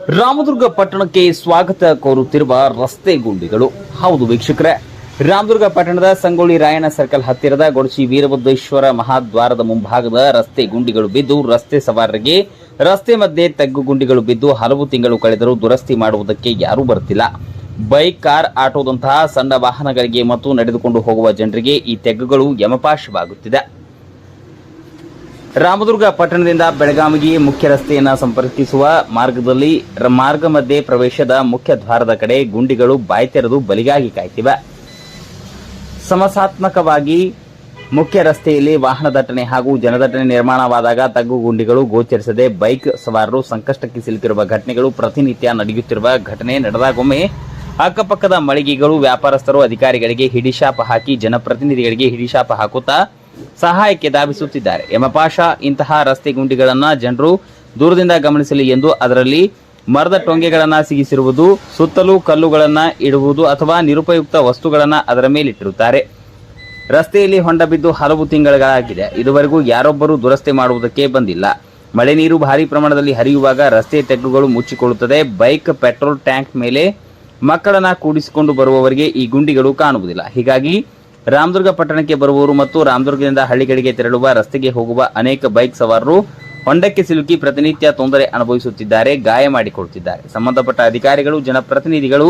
ರಾಮದುರ್ಗ ಪಟ್ಟಣಕ್ಕೆ ಸ್ವಾಗತ ಕೋರುತ್ತಿರುವ ರಸ್ತೆ ಗುಂಡಿಗಳು. ಹೌದು ವೀಕ್ಷಕರೇ, ರಾಮದುರ್ಗ ಪಟ್ಟಣದ ಸಂಗೊಳ್ಳಿ ರಾಯಣ್ಣ ಸರ್ಕಲ್ ಹತ್ತಿರದ ಗೊಡಚಿ ವೀರಭದ್ರೇಶ್ವರ ಮಹಾದ್ವಾರದ ಮುಂಭಾಗದ ರಸ್ತೆ ಗುಂಡಿಗಳು ಬಿದ್ದು ರಸ್ತೆ ಸವಾರರಿಗೆ ರಸ್ತೆ ಮಧ್ಯೆ ತಗ್ಗು ಗುಂಡಿಗಳು ಬಿದ್ದು ಹಲವು ತಿಂಗಳು ಕಳೆದರೂ ದುರಸ್ತಿ ಮಾಡುವುದಕ್ಕೆ ಯಾರೂ ಬರುತ್ತಿಲ್ಲ. ಬೈಕ್, ಕಾರ್, ಆಟೋದಂತಹ ಸಣ್ಣ ವಾಹನಗಳಿಗೆ ಮತ್ತು ನಡೆದುಕೊಂಡು ಹೋಗುವ ಜನರಿಗೆ ಈ ತೆಗ್ಗುಗಳು ಯಮಪಾಶವಾಗುತ್ತಿದೆ. ರಾಮದುರ್ಗ ಪಟ್ಟಣದಿಂದ ಬೆಳಗಾವಿಗೆ ಮುಖ್ಯ ರಸ್ತೆಯನ್ನು ಸಂಪರ್ಕಿಸುವ ಮಾರ್ಗದಲ್ಲಿ ಮಾರ್ಗ ಮಧ್ಯೆ ಪ್ರವೇಶದ ಮುಖ್ಯ ದ್ವಾರದ ಕಡೆ ಗುಂಡಿಗಳು ಬಾಯಿ ತೆರೆದು ಬಲಿಗಾಗಿ ಕಾಯ್ತಿವೆ. ಸಮಸಾತ್ಮಕವಾಗಿ ಮುಖ್ಯ ರಸ್ತೆಯಲ್ಲಿ ವಾಹನ ದಟ್ಟಣೆ ಹಾಗೂ ಜನದಟ್ಟಣೆ ನಿರ್ಮಾಣವಾದಾಗ ತಗ್ಗು ಗುಂಡಿಗಳು ಗೋಚರಿಸದೆ ಬೈಕ್ ಸವಾರರು ಸಂಕಷ್ಟಕ್ಕೆ ಸಿಲುಕಿರುವ ಘಟನೆಗಳು ಪ್ರತಿನಿತ್ಯ ನಡೆಯುತ್ತಿರುವ ಘಟನೆ. ನಡೆದಾಗೊಮ್ಮೆ ಅಕ್ಕಪಕ್ಕದ ಮಳಿಗೆಗಳು ವ್ಯಾಪಾರಸ್ಥರು ಅಧಿಕಾರಿಗಳಿಗೆ ಹಿಡಿಶಾಪ ಹಾಕಿ ಜನಪ್ರತಿನಿಧಿಗಳಿಗೆ ಹಿಡಿಶಾಪ ಹಾಕುತ್ತಾ ಸಹಾಯಕ್ಕೆ ಧಾವಿಸುತ್ತಿದ್ದಾರೆ. ಯಮಪಾಶ ಇಂತಹ ರಸ್ತೆ ಗುಂಡಿಗಳನ್ನು ಜನರು ದೂರದಿಂದ ಗಮನಿಸಲಿ ಎಂದು ಅದರಲ್ಲಿ ಮರದ ಟೊಂಗೆಗಳನ್ನು ಸಿಗಿಸಿರುವುದು, ಸುತ್ತಲೂ ಕಲ್ಲುಗಳನ್ನು ಇಡುವುದು ಅಥವಾ ನಿರುಪಯುಕ್ತ ವಸ್ತುಗಳನ್ನು ಅದರ ಮೇಲಿಟ್ಟಿರುತ್ತಾರೆ. ರಸ್ತೆಯಲ್ಲಿ ಹೊಂಡ ಬಿದ್ದು ಹಲವು ತಿಂಗಳಾಗಿದೆ ಇದುವರೆಗೂ ಯಾರೊಬ್ಬರೂ ದುರಸ್ತಿ ಮಾಡುವುದಕ್ಕೆ ಬಂದಿಲ್ಲ. ಮಳೆ ನೀರು ಭಾರಿ ಪ್ರಮಾಣದಲ್ಲಿ ಹರಿಯುವಾಗ ರಸ್ತೆ ತೆಗ್ಗುಗಳು ಮುಚ್ಚಿಕೊಳ್ಳುತ್ತದೆ. ಬೈಕ್, ಪೆಟ್ರೋಲ್, ಟ್ಯಾಂಕ್ ಮೇಲೆ ಮಕ್ಕಳನ್ನ ಕೂಡಿಸಿಕೊಂಡು ಬರುವವರಿಗೆ ಈ ಗುಂಡಿಗಳು ಕಾಣುವುದಿಲ್ಲ. ಹೀಗಾಗಿ ರಾಮದುರ್ಗ ಪಟ್ಟಣಕ್ಕೆ ಬರುವವರು ಮತ್ತು ರಾಮದುರ್ಗದಿಂದ ಹಳ್ಳಿಗಳಿಗೆ ತೆರಳುವ ರಸ್ತೆಗೆ ಹೋಗುವ ಅನೇಕ ಬೈಕ್ ಸವಾರರು ಹೊಂಡಕ್ಕೆ ಸಿಲುಕಿ ಪ್ರತಿನಿತ್ಯ ತೊಂದರೆ ಅನುಭವಿಸುತ್ತಿದ್ದಾರೆ, ಗಾಯ ಮಾಡಿಕೊಡುತ್ತಿದ್ದಾರೆ. ಸಂಬಂಧಪಟ್ಟ ಅಧಿಕಾರಿಗಳು, ಜನಪ್ರತಿನಿಧಿಗಳು,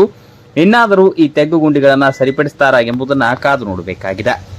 ಇನ್ನಾದರೂ ಈ ತೆಗ್ಗು ಗುಂಡಿಗಳನ್ನು ಸರಿಪಡಿಸುತ್ತಾರಾ ಎಂಬುದನ್ನು ಕಾದು ನೋಡಬೇಕಾಗಿದೆ.